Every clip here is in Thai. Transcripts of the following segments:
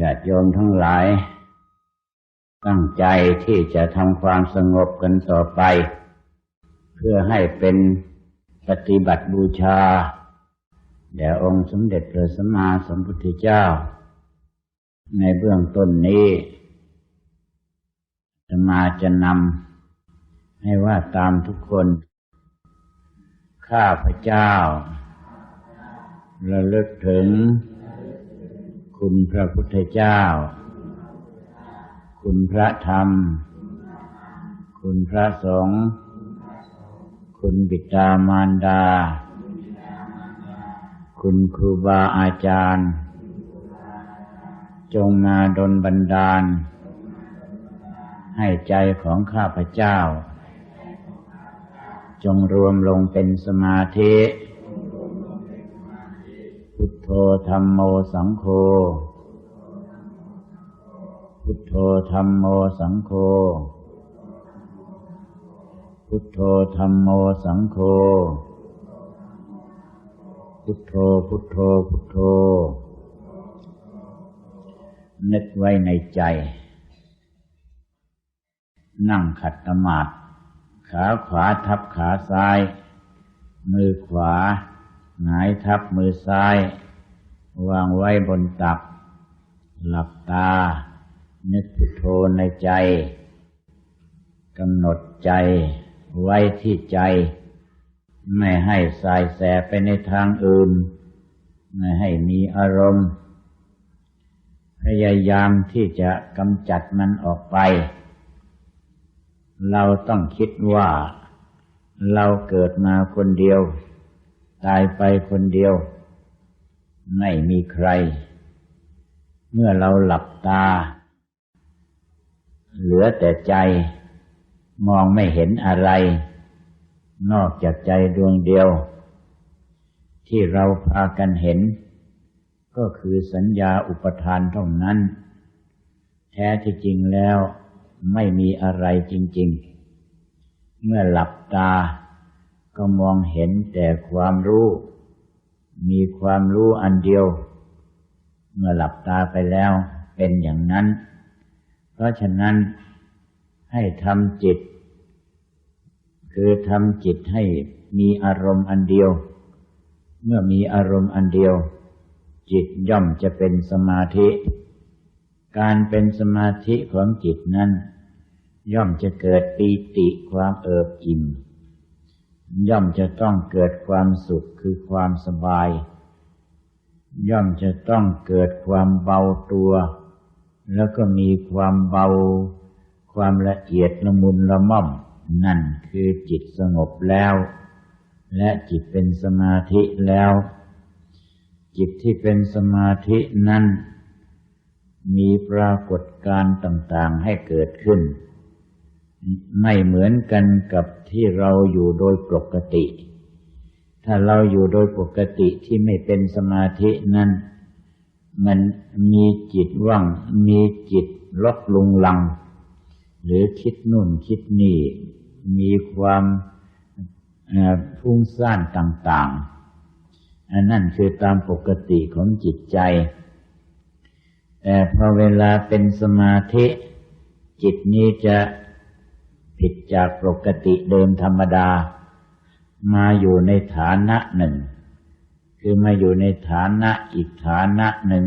ญาติโยมทั้งหลาย ตั้งใจที่จะทำความสงบกันต่อไป เพื่อให้เป็นปฏิบัติบูชาแด่องค์สมเด็จพระสัมมาสัมพุทธเจ้า ในเบื้องต้นนี้จะมาจะนำให้ว่าตามทุกคน ข้าพเจ้าระลึกถึง คุณพระพุทธเจ้า คุณพระธรรม คุณพระสงฆ์คุณบิดามารดา คุณครูบาอาจารย์ จงมาดลบันดาล ให้ใจของข้าพเจ้า จงรวมลงเป็นสมาธิ ทโธธรรมโมสังโฆ พุทโธธรรมโมสังโฆ พุทโธธรรมโมสังโฆ พุทโธพุทโธพุทโธ นึกไว้ในใจ นั่งขัดสมาธิขาขวาทับขาซ้าย มือขวา หงายทับมือซ้าย วางไว้บนตัก หลับตา นึกพุทโธในใจกำหนดใจไว้ที่ใจ ไม่ให้สายแสไปในทางอื่น ไม่ให้มีอารมณ์ พยายามที่จะกำจัดมันออกไป เราต้องคิดว่า เราเกิดมาคนเดียว ตายไปคนเดียว ไม่มีใคร เมื่อเราหลับตา เหลือแต่ใจ มองไม่เห็นอะไร นอกจากใจดวงเดียว ที่เราพากันเห็น ก็คือสัญญาอุปทานเท่านั้น แท้ที่จริงแล้วไม่มีอะไรจริง ๆ เมื่อหลับตา ก็มองเห็นแต่ความรู้ มีความรู้อันเดียว เมื่อหลับตาไปแล้วเป็นอย่างนั้น เพราะฉะนั้นให้ทำจิต คือทำจิตให้มีอารมณ์อันเดียว เมื่อมีอารมณ์อันเดียว จิตย่อมจะเป็นสมาธิ การเป็นสมาธิของจิตนั้น ย่อมจะเกิดปีติความเอิบอิ่ม ย่อมจะต้องเกิดความสุขคือความสบาย ย่อมจะต้องเกิดความเบาตัว แล้วก็มีความเบา ความละเอียดละมุนละม่อม นั่นคือจิตสงบแล้ว และจิตเป็นสมาธิแล้ว จิตที่เป็นสมาธินั้น มีปรากฏการณ์ต่างๆให้เกิดขึ้น ไม่เหมือนกันกับที่เราอยู่โดยปกติ ถ้าเราอยู่โดยปกติที่ไม่เป็นสมาธินั้น มันมีจิตว่าง มีจิตลกลุงลัง หรือคิดนู่นคิดนี่ มีความฟุ้งซ่านต่างๆ อันนั่นคือตามปกติของจิตใจ แต่พอเวลาเป็นสมาธิ จิตนี้จะ ผิดจากปกติเดิมธรรมดา มาอยู่ในฐานะหนึ่ง คือมาอยู่ในฐานะอีกฐานะหนึ่ง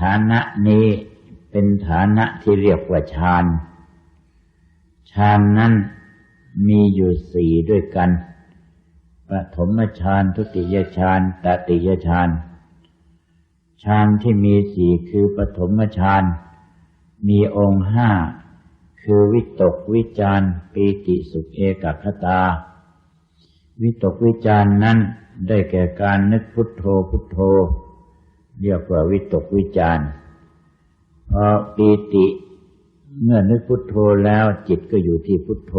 ฐานะนี้เป็นฐานะที่เรียกว่าฌานฌานนั้นมีอยู่สี่ด้วยกันปฐมฌานทุติยฌานตติยฌานฌานที่มีสี่คือปฐมฌานมีองค์ห้า คือวิตกวิจารปีติสุขเอกคตา วิตกวิจารนั้นได้แก่การนึกพุทโธพุทโธ เรียกว่าวิตกวิจารพอปีติเมื่อนึกพุทโธแล้วจิตก็อยู่ที่พุทโธ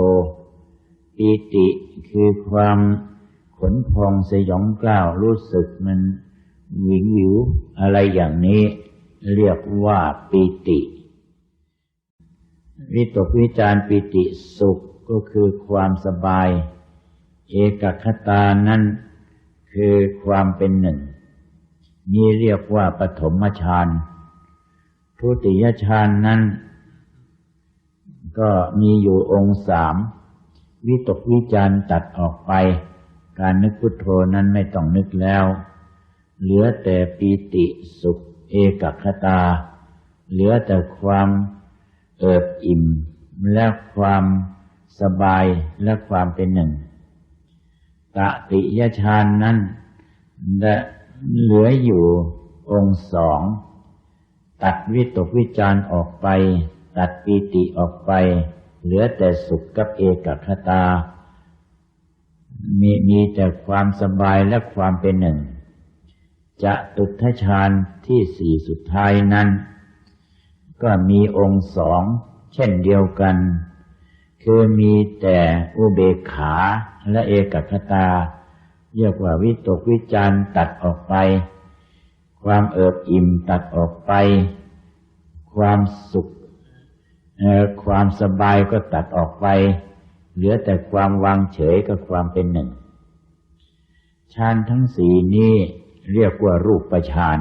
ปีติคือความขนพองสยองกล้าวรู้สึกมันวิงวิวอะไรอย่างนี้ เรียกว่าปีติ วิตกวิจารปีติสุขก็คือความสบาย เอกคตานั้นคือความเป็นหนึ่ง นี่เรียกว่าปฐมฌานทุติยฌานนั้น ก็มีอยู่องค์สามวิตกวิจารตัดออกไป การนึกพุทโธนั้นไม่ต้องนึกแล้ว เหลือแต่ปีติสุขเอกคตา เหลือแต่ความ เอิบอิ่ม และความสบายและความเป็นหนึ่งตติยฌานนั้นเหลืออยู่องค์สอง ตัดวิตกวิจารออกไป ตัดปีติออกไป เหลือแต่สุขกับเอกคตา มีมีแต่ความสบายและความเป็นหนึ่ง จะตุทฌานที่สี่สุดท้ายนั้น ก็มีองค์สองเช่นเดียวกัน คือมีแต่อุเบกขาและเอกคตา เรียกว่าวิตกวิจารตัดออกไป ความเอิบอิ่มตัดออกไป ความสุขความสบายก็ตัดออกไป เหลือแต่ความวางเฉยกับความเป็นหนึ่งฌานทั้งสี่นี้เรียกว่ารูปฌาน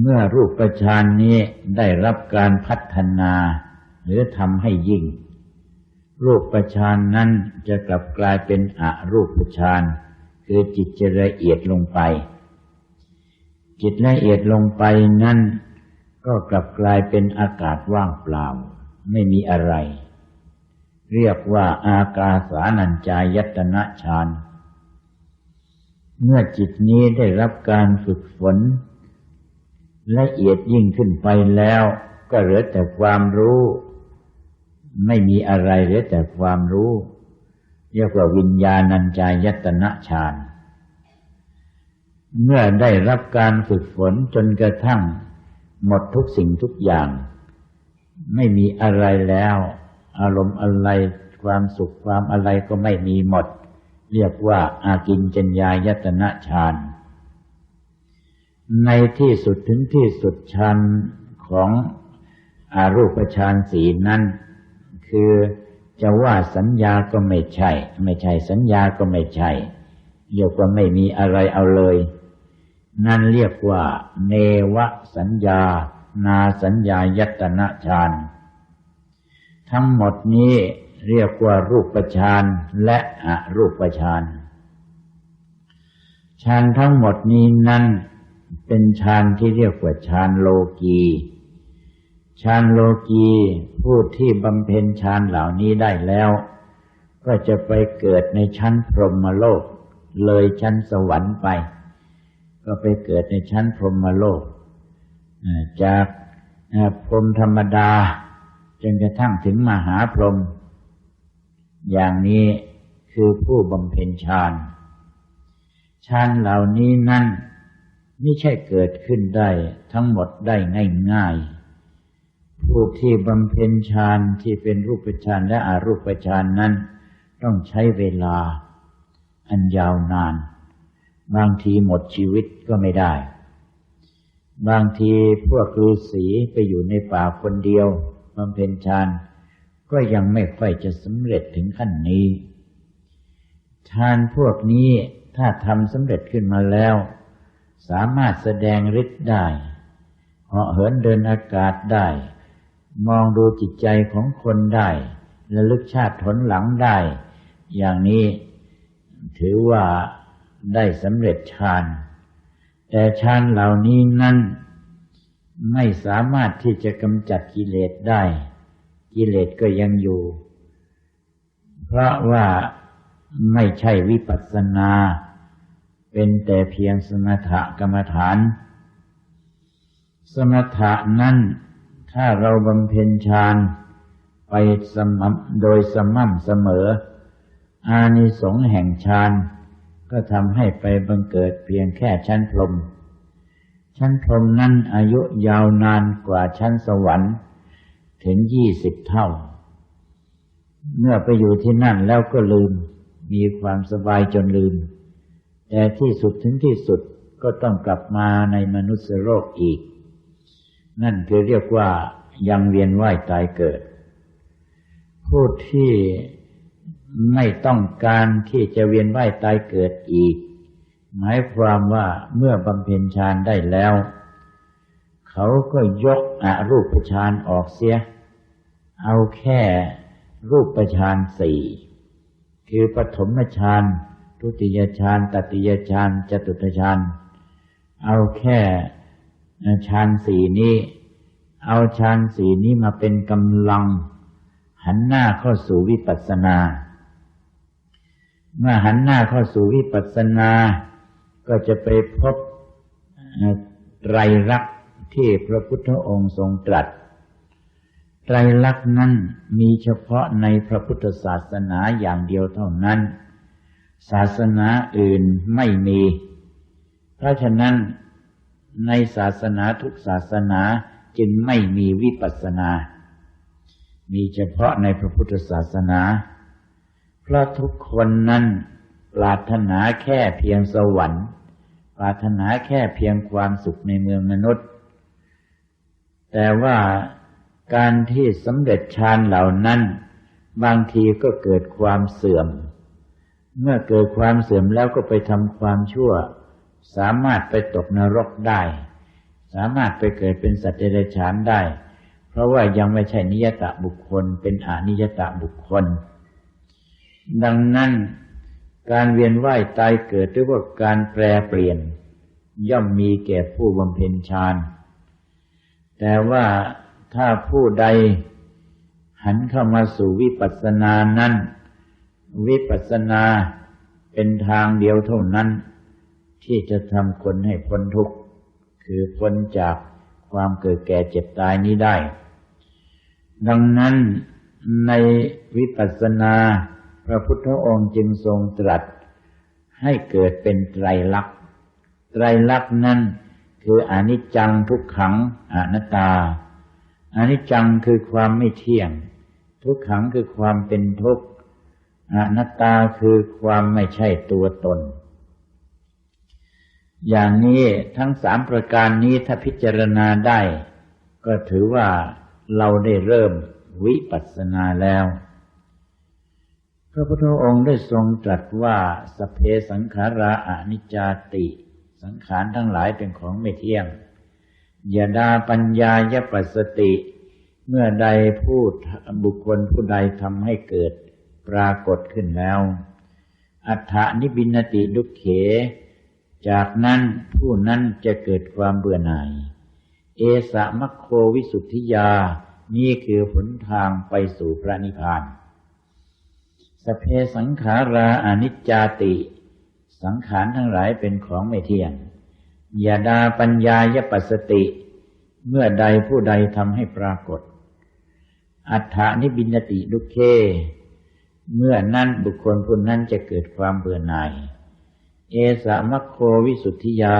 เมื่อรูปฌานนี้ได้รับการพัฒนา หรือทำให้ยิ่ง รูปฌานนั้นจะกลับกลายเป็นอรูปฌานคือจิตจะละเอียดลงไป จิตละเอียดลงไปนั้นก็กลับกลายเป็นอากาศว่างเปล่า ไม่มีอะไร เรียกว่าอากาสานัญจายตนะฌานเมื่อจิตนี้ได้รับการฝึกฝน ละเอียดยิ่งขึ้นไปแล้ว ก็เหลือแต่ความรู้ ไม่มีอะไรเหลือแต่ความรู้ เรียกว่าวิญญาณัญจายตนะฌานเมื่อได้รับการฝึกฝนจนกระทั่ง หมดทุกสิ่งทุกอย่าง ไม่มีอะไรแล้ว อารมณ์อะไรความสุขความอะไรก็ไม่มีหมด เรียกว่าอากินจัญญายตนะฌาน ในที่สุดถึงที่สุดชั้นของอารูปฌานสีนั้น คือจะว่าสัญญาก็ไม่ใช่ ไม่ใช่สัญญาก็ไม่ใช่เรียกว่าไม่มีอะไรเอาเลย นั่นเรียกว่า เนวสัญญา นาสัญญายตนะฌานทั้งหมดนี้เรียกว่ารูปฌานและอรูปฌานฌานทั้งหมดนี้นั้น เป็นฌานที่เรียกว่าฌานโลกีฌานโลกีผู้ที่บำเพ็ญฌานเหล่านี้ได้แล้ว ก็จะไปเกิดในชั้นพรหมโลก เลยชั้นสวรรค์ไป ก็ไปเกิดในชั้นพรหมโลก จากพรหมธรรมดาจนกระทั่งถึงมหาพรหมอย่างนี้คือผู้บำเพ็ญฌานฌานเหล่านี้นั่น ไม่ใช่เกิดขึ้นได้ทั้งหมดได้ง่ายๆ ผู้ที่บำเพ็ญฌานที่เป็นรูปฌานและอรูปฌานนั้น ต้องใช้เวลาอันยาวนาน บางทีหมดชีวิตก็ไม่ได้ บางทีพวกฤาษีไปอยู่ในป่าคนเดียวบำเพ็ญฌานก็ยังไม่ค่อยจะสำเร็จถึงขั้นนี้ ฌานพวกนี้ถ้าทำสำเร็จขึ้นมาแล้ว สามารถแสดงฤทธิ์ได้เหาะเหินเดินอากาศได้ มองดูจิตใจของคนได้ระลึกชาติผลหลังได้ อย่างนี้ถือว่าได้สำเร็จฌาน แต่ฌานเหล่านี้นั้นไม่สามารถที่จะกำจัดกิเลสได้ กิเลสก็ยังอยู่ เพราะว่าไม่ใช่วิปัสสนา เป็นแต่เพียงสมถกรรมฐาน สมถะนั้นถ้าเราบำเพ็ญฌานไปสม่ำโดยสม่ำเสมอ อานิสงส์แห่งฌานก็ทำให้ไปบังเกิดเพียงแค่ชั้นพรหมชั้นพรหมนั้นอายุยาวนานกว่าชั้นสวรรค์ถึงยี่สิบเท่า เมื่อไปอยู่ที่นั่นแล้วก็ลืม มีความสบายจนลืม แต่ที่สุดถึงที่สุดก็ต้องกลับมาในมนุษย์โลกอีก นั่นคือเรียกว่ายังเวียนว่ายตายเกิด ผู้ที่ไม่ต้องการที่จะเวียนว่ายตายเกิดอีก หมายความว่าเมื่อบำเพ็ญฌานได้แล้ว เขาก็ยกอรูปฌานออกเสีย เอาแค่รูปฌานสี่คือปฐมฌาน ทุติยฌานตติยฌานจตุตฌานเอาแค่ฌานสี่นี้ เอาฌานสี่นี้มาเป็นกำลัง หันหน้าเข้าสู่วิปัสสนา เมื่อหันหน้าเข้าสู่วิปัสสนา ก็จะไปพบไตรลักษณ์ที่พระพุทธองค์ทรงตรัสไตรลักษณ์นั้นมีเฉพาะในพระพุทธศาสนาอย่างเดียวเท่านั้น ศาสนาอื่นไม่มี เพราะฉะนั้นในศาสนาทุกศาสนาจึงไม่มีวิปัสสนา มีเฉพาะในพระพุทธศาสนา เพราะทุกคนนั้นปรารถนาแค่เพียงสวรรค์ ปรารถนาแค่เพียงความสุขในเมืองมนุษย์ แต่ว่าการที่สำเร็จฌานเหล่านั้น บางทีก็เกิดความเสื่อม เมื่อเกิดความเสื่อมแล้วก็ไปทำความชั่ว สามารถไปตกนรกได้ สามารถไปเกิดเป็นสัตว์เดรัจฉานได้ เพราะว่ายังไม่ใช่นิยตะบุคคล เป็นอนิยตะบุคคล ดังนั้นการเวียนว่ายตายเกิดหรือว่าการแปรเปลี่ยน ย่อมมีแก่ผู้บำเพ็ญฌานแต่ว่าถ้าผู้ใดหันเข้ามาสู่วิปัสสนานั้น วิปัสสนาเป็นทางเดียวเท่านั้น ที่จะทำคนให้พ้นทุกข์ คือพ้นจากความเกิดแก่เจ็บตายนี้ได้ ดังนั้นในวิปัสสนาพระพุทธองค์จึงทรงตรัส ให้เกิดเป็นไตรลักษณ์ไตรลักษณ์นั้นคืออนิจจังทุกขังอนัตตาอนิจจังคือความไม่เที่ยง ทุกขังคือความเป็นทุกข์ อนัตตาคือความไม่ใช่ตัวตน อย่างนี้ทั้งสามประการนี้ถ้าพิจารณาได้ ก็ถือว่าเราได้เริ่มวิปัสสนาแล้ว พระพุทธองค์ได้ทรงตรัสว่าสเพสังขาราอนิจจติ สังขารทั้งหลายเป็นของไม่เที่ยงยดาปัญญายปัสติ เมื่อใดพูดบุคคลผู้ใดทำให้เกิด ปรากฏขึ้นแล้ว อัฏฐานิบินติดุเข จากนั้นผู้นั้นจะเกิดความเบื่อหน่าย เอสะมัคโควิสุทธิยา นี่คือหนทางไปสู่พระนิพพาน สเพสังขาราอนิจจาติ สังขารทั้งหลายเป็นของไม่เที่ยงยาดาปัญญายปัสติ เมื่อใดผู้ใดทำให้ปรากฏ อัฏฐานิบินติลุเค เมื่อนั้นบุคคลผู้นั้นจะเกิดความเบื่อหน่าย เอสะมัคโควิสุทธิยา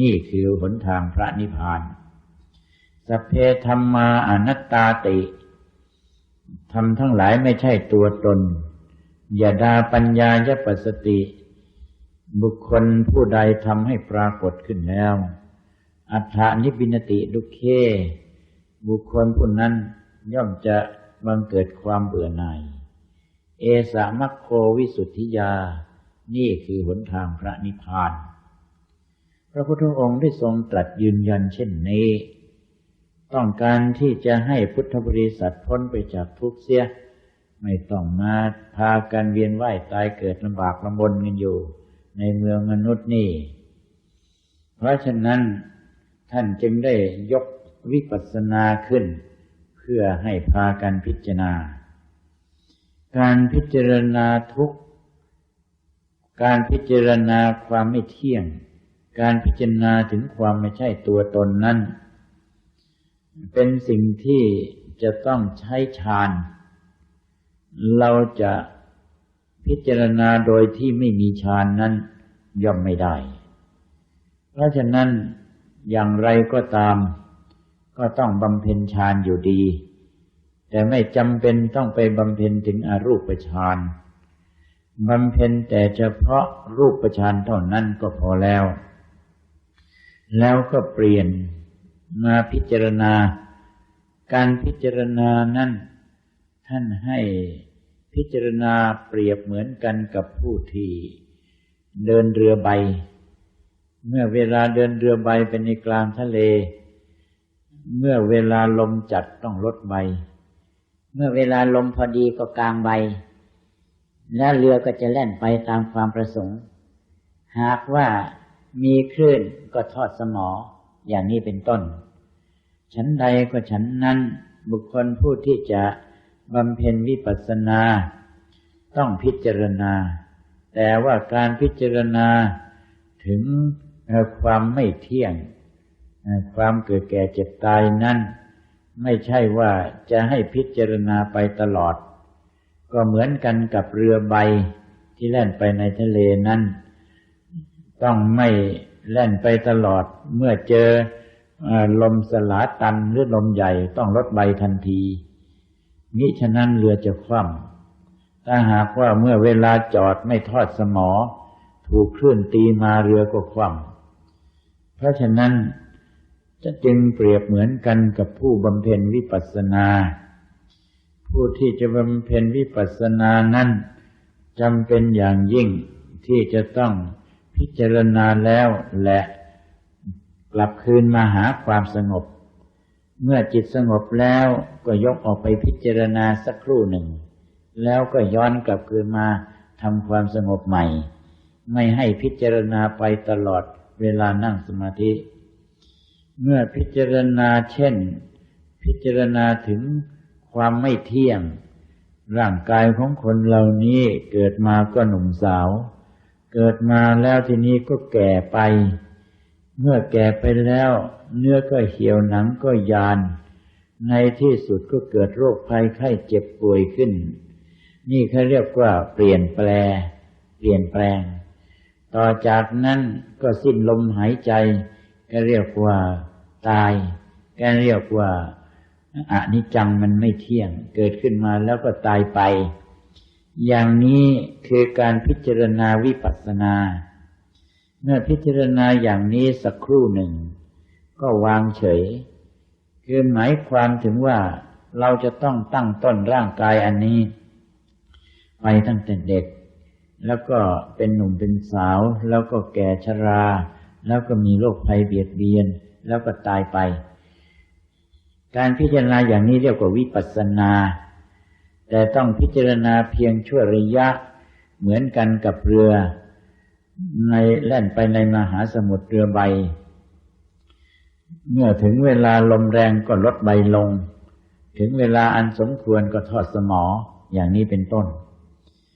นี่คือหนทางพระนิพพานสเพธรรมาอนัตตาติทำทั้งหลายไม่ใช่ตัวตนยาดาปัญญายปัสติ บุคคลผู้ใดทำให้ปรากฏขึ้นแล้ว อัฏฐานิบินติดุเค บุคคลผู้นั้นย่อมจะบังเกิดความเบื่อหน่าย เอสะมัคโควิสุทธิยา นี่คือหนทางพระนิพพาน พระพุทธองค์ได้ทรงตรัสยืนยันเช่นนี้ ต้องการที่จะให้พุทธบริษัทพ้นไปจากทุกข์เสีย ไม่ต้องมาพากันเวียนว่ายตายเกิดลำบากลำบนกันอยู่ ในเมืองมนุษย์นี่ เพราะฉะนั้นท่านจึงได้ยกวิปัสสนาขึ้น เพื่อให้พากันพิจารณา การพิจารณาทุกการพิจารณาความไม่เที่ยง การพิจารณาถึงความไม่ใช่ตัวตนนั้น เป็นสิ่งที่จะต้องใช้ฌาน เราจะพิจารณาโดยที่ไม่มีฌานนั้นย่อมไม่ได้ เพราะฉะนั้นอย่างไรก็ตาม ก็ต้องบำเพ็ญฌานอยู่ดี แต่ไม่จำเป็นต้องไปบำเพ็ญถึงอรูปฌานบำเพ็ญแต่เฉพาะรูปฌานเท่านั้นก็พอแล้ว แล้วก็เปลี่ยนมาพิจารณา การพิจารณานั้นท่านให้พิจารณาเปรียบเหมือนกันกับผู้ที่เดินเรือใบ เมื่อเวลาเดินเรือใบเป็นในกลางทะเล เมื่อเวลาลมจัดต้องลดใบ เมื่อเวลาลมพอดีก็กลางใบ และเรือก็จะแล่นไปตามความประสงค์ หากว่ามีคลื่นก็ทอดสมออย่างนี้เป็นต้น ฉันใดก็ฉันนั้นบุคคลผู้ที่จะบำเพ็ญวิปัสสนา ต้องพิจารณา แต่ว่าการพิจารณาถึงความไม่เที่ยง ความเกิดแก่เจ็บตายนั้น ไม่ใช่ว่าจะให้พิจารณาไปตลอด ก็เหมือนกันกับเรือใบที่แล่นไปในทะเลนั้น ต้องไม่แล่นไปตลอดเมื่อเจอลมสลาตันหรือลมใหญ่ต้องลดใบทันทีมิฉะนั้นเรือจะคว่ำถ้าหากว่าเมื่อเวลาจอดไม่ทอดสมอ ถูกคลื่นตีมาเรือก็คว่ำเพราะฉะนั้น จะจึงเปรียบเหมือนกันกับผู้บำเพ็ญวิปัสสนา ผู้ที่จะบำเพ็ญวิปัสสนานั้นจำเป็นอย่างยิ่งที่จะต้องพิจารณาแล้วและกลับคืนมาหาความสงบ เมื่อจิตสงบแล้วก็ยกออกไปพิจารณาสักครู่หนึ่ง แล้วก็ย้อนกลับคืนมาทำความสงบใหม่ ไม่ให้พิจารณาไปตลอดเวลานั่งสมาธิ เมื่อพิจารณาเช่น พิจารณาถึงความไม่เที่ยง ร่างกายของคนเหล่านี้เกิดมาก็หนุ่มสาว เกิดมาแล้วทีนี้ก็แก่ไป เมื่อแก่ไปแล้ว เนื้อก็เหี่ยวหนังก็ยาน ในที่สุดก็เกิดโรคภัยไข้เจ็บป่วยขึ้น นี่เขาเรียกว่าเปลี่ยนแปลงเปลี่ยนแปลง ต่อจากนั้นก็สิ้นลมหายใจ ก็เรียกว่าตายก็เรียกว่าอนิจจังมันไม่เที่ยง เกิดขึ้นมาแล้วก็ตายไป อย่างนี้คือการพิจารณาวิปัสสนา เมื่อพิจารณาอย่างนี้สักครู่หนึ่ง ก็วางเฉย คือหมายความถึงว่าเราจะต้องตั้งต้นร่างกายอันนี้ ไปตั้งแต่เด็ก แล้วก็เป็นหนุ่มเป็นสาว แล้วก็แก่ชรา แล้วก็มีโรคภัยเบียดเบียน แล้วก็ตายไป การพิจารณาอย่างนี้เรียกว่าวิปัสสนา แต่ต้องพิจารณาเพียงชั่วระยะ เหมือนกันกับเรือ ในแล่นไปในมหาสมุทรเรือใบ เมื่อถึงเวลาลมแรงก็ลดใบลง ถึงเวลาอันสมควรก็ทอดสมออย่างนี้เป็นต้น